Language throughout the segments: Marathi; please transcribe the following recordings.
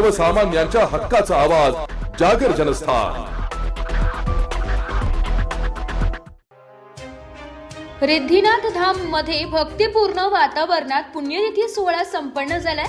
सर्वसामान्यांच्या हक्काचा आवाज जागर जनस्थान. रिद्धिनाथ धाममध्ये भक्तिपूर्ण वातावरणात पुण्यतिथी सोहळा संपन्न झालाय.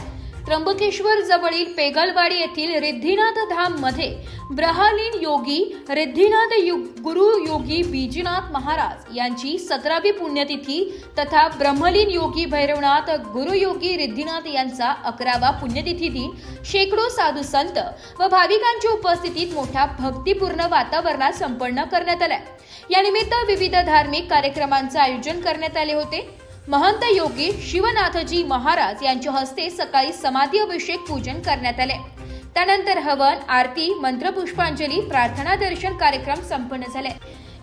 त्र्यंबकेश्वर जवळील पेगलवाडी येथील रिद्धिनाथ धाममध्ये ब्रहालीन योगी रिद्धिनाथ यु- गुरु योगी बीजनाथ महाराज यांची सतरावी पुण्यतिथी तथा ब्रह्मलीन योगी भैरवनाथ गुरु योगी रिद्धिनाथ यांचा अकरावा पुण्यतिथी दिन शेकडो साधू संत व भाविकांच्या उपस्थितीत मोठ्या भक्तिपूर्ण वातावरणात संपन्न करण्यात आलाय. यानिमित्त विविध धार्मिक कार्यक्रमांचं आयोजन करण्यात आले होते. महंत योगी शिवनाथजी महाराज यांच्या हस्ते सकाळी समाधी अभिषेक पूजन करण्यात आले. त्यानंतर हवन आरती मंत्रपुष्पांजली प्रार्थना दर्शन कार्यक्रम संपन्न झाले.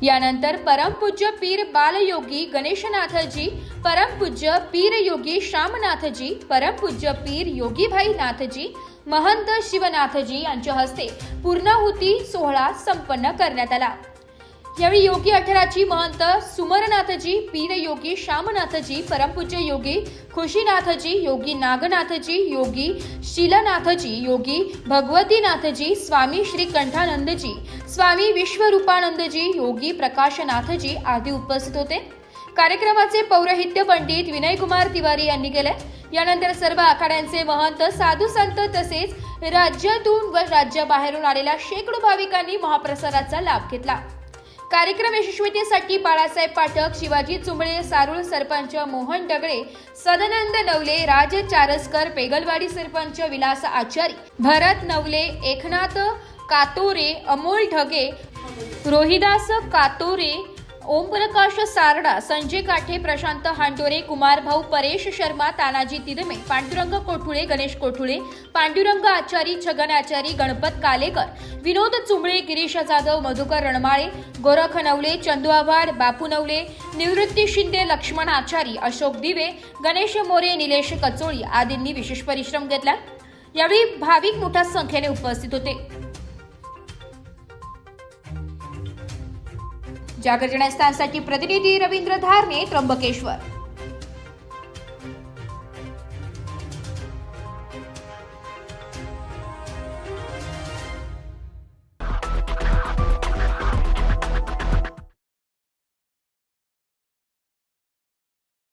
यानंतर परमपूज्य पीर बालयोगी गणेशनाथजी परमपूज्य पीर योगी श्यामनाथजी परमपूज्य पीर योगीभाई नाथजी महंत शिवनाथजी यांच्या हस्ते पूर्णाहुती सोहळा संपन्न करण्यात आला. यावेळी योगी अठराची महंत सुमरनाथजी पीर योगी श्यामनाथजी परमपूज्य योगी खुशीनाथजी योगी नागनाथजी योगी शिलानाथजी योगी भगवतीनाथजी स्वामी श्री कंठानंदजी स्वामी विश्वरूपानंदजी योगी प्रकाशनाथजी आदी उपस्थित होते. कार्यक्रमाचे पौरोहित्य पंडित विनयकुमार तिवारी यांनी केले. यानंतर सर्व आखाड्यांचे महंत साधू संत तसेच राज्यातून व राज्याबाहेरून आलेल्या शेकडो भाविकांनी महाप्रसादाचा लाभ घेतला. कार्यक्रम यशस्वीतेसाठी बाळासाहेब पाठक शिवाजी चुंबळे सारूळ सरपंच मोहन डगळे सदानंद नवले राज चारसकर पेगलवाडी सरपंच विलास आचारी भरत नवले एकनाथ कातोरे अमोल ढगे रोहिदास कातोरे ओमप्रकाश सारडा संजय काठे प्रशांत हांडोरे कुमार भाऊ परेश शर्मा तानाजी तिदमे पांडुरंग कोठुळे गणेश कोठुळे पांडुरंग आचारी छगन आचारी गणपत कालेकर विनोद चुंबळे गिरीश जाधव मधुकर रणमाळे गोरख नवले चंदू आव्हाड बापू नवले निवृत्ती शिंदे लक्ष्मण आचारी अशोक दिवे गणेश मोरे निलेश कचोळी आदींनी विशेष परिश्रम घेतला. यावेळी भाविक मोठ्या संख्येने उपस्थित होते. जागर जनस्थानसाठी प्रतिनिधी रवींद्र धारणे त्र्यंबकेश्वर.